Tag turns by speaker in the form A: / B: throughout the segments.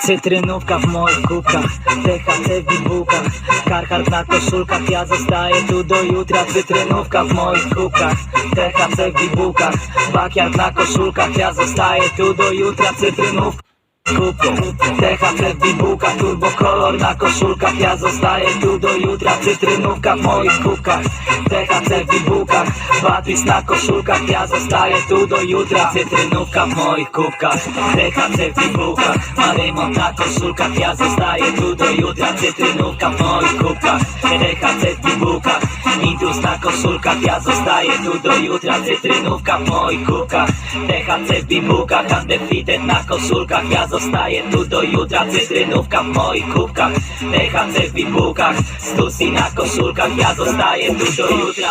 A: Cytrynówka w moich kubkach, THC w bibułkach Karkar na koszulkach, ja zostaję tu do jutra. Cytrynówka w moich kubkach, THC w bibułkach Bakiar na koszulkach, ja zostaję tu do jutra. Cytrynówka kubką THC w bibułkach, turbo kolor na koszulkach. Ja zostaję tu do jutra, cytrynówka w moich kubkach. THC w bibułkach, Batris na koszulkach. Ja zostaję tu do jutra, cytrynówka w moich kubkach. THC w bibułkach, Marymon na koszulkach. Ja zostaję tu do jutra, cytrynówka w moich kubkach. THC w bibułkach, Indus na koszulkach Ja zostaję tu do jutra, cytrynówka w moich kubkach THC w undefeated na koszulkach. Ja zostaję tu do jutra, cytrynówka w moich kubkach THC w bibułkach, Stussy na koszulkach. Ja zostaję tu do jutra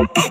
A: Okay.